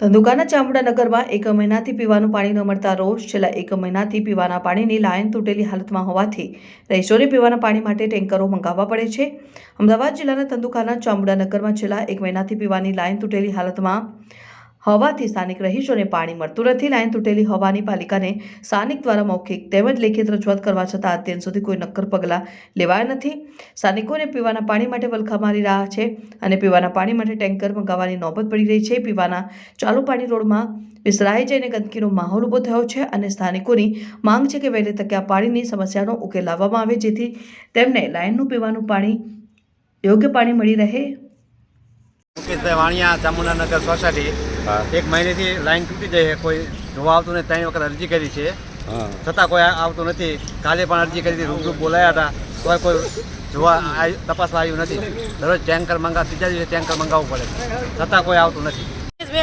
ધંધુકાના ચામુંડાનગરમાં એક મહિનાથી પીવાનું પાણી ન મળતા રોજ છેલ્લા એક મહિનાથી પીવાના પાણીની લાઇન તૂટેલી હાલતમાં હોવાથી રહીશોને પીવાના પાણી માટે ટેન્કરો મંગાવવા પડે છે. અમદાવાદ જિલ્લાના ધંધુકાના ચામુંડાનગરમાં છેલ્લા એક મહિનાથી પીવાની લાઇન તૂટેલી હાલતમાં હોવાથી સ્થાનિક રહીશોને પાણી મળતું નથી. લાઈન તૂટેલી હોવાની પાલિકાને સ્થાનિક દ્વારા મૌખિક તેમજ લેખિત રજૂઆત કરવા છતાં અત્યાર સુધી કોઈ નક્કર પગલાં લેવાયા નથી. સ્થાનિકોને પીવાના પાણી માટે વલખા મારી રહ્યા છે અને પીવાના પાણી માટે ટેન્કર મંગાવવાની નોબત પડી રહી છે. પીવાના ચાલુ પાણી રોડમાં વિસરાઈ જઈને ગંદકીનો માહોલ ઊભો થયો છે અને સ્થાનિકોની માંગ છે કે વહેલી તકે આ પાણીની સમસ્યાનો ઉકેલ લાવવામાં આવે, જેથી તેમને લાઈનનું પીવાનું પાણી, યોગ્ય પાણી મળી રહે. મુકેશભાઈ વાણિયા ચામુંડાનગર સોસાયટી. એક મહિનેથી લાઈન તૂટી જાય છે. કોઈ જોવા આવતું નથી. ત્રણ વખત અરજી કરી છે. છતાં કોઈ આવતું નથી. કાલે પણ અરજી કરી હતી. રૂબરૂ બોલાયા હતા. તો કોઈ જોવા તપાસવા આવ્યું નથી. દરરોજ ટેન્કર મંગાવ ત્રીજા દિવસે ટેન્કર મંગાવવું પડે છતાં કોઈ આવતું નથી.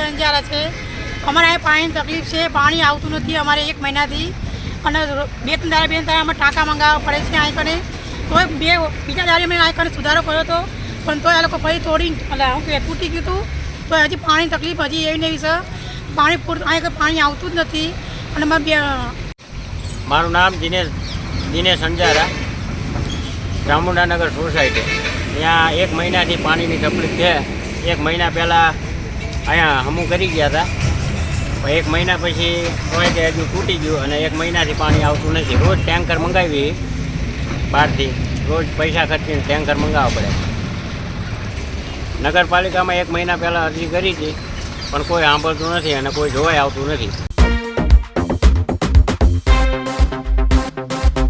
અંજારા છે. અમારે અહીં પાણીની તકલીફ છે. પાણી આવતું નથી અમારે એક મહિનાથી. અને બે ત્રણ દાડા બે ત્રણ દાડા અમે ટાંકા મંગાવવા પડે છે અહીં કને તો બે બીજા દાડે મેં અહીં કને સુધારો કર્યો હતો. પણ તોય આ લોકો પછી તોડી એટલે હું કે તૂટી ગયું હતું તો હજી પાણી તકલીફ હજી એવી નહીં છે. પાણી પૂરતું અહીં પાણી આવતું જ નથી. અને મારે બે મારું નામ દિનેશ દિનેશ અંજારા. ચામુંડાનગર સોસાયટી. ત્યાં એક મહિનાથી પાણીની તકલીફ છે. એક મહિના પહેલાં અહીંયા હમું કરી ગયા હતા. એક મહિના પછી હોય કે હજુ તૂટી ગયું અને એક મહિનાથી પાણી આવતું નથી. રોજ ટેન્કર મંગાવી. બહારથી રોજ પૈસા ખર્ચીને ટેન્કર મંગાવવા પડે. નગરપાલિકામાં એક મહિના પહેલાં અરજી કરી હતી, પણ કોઈ સાંભળતું નથી અને કોઈ જોવાય આવતું નથી.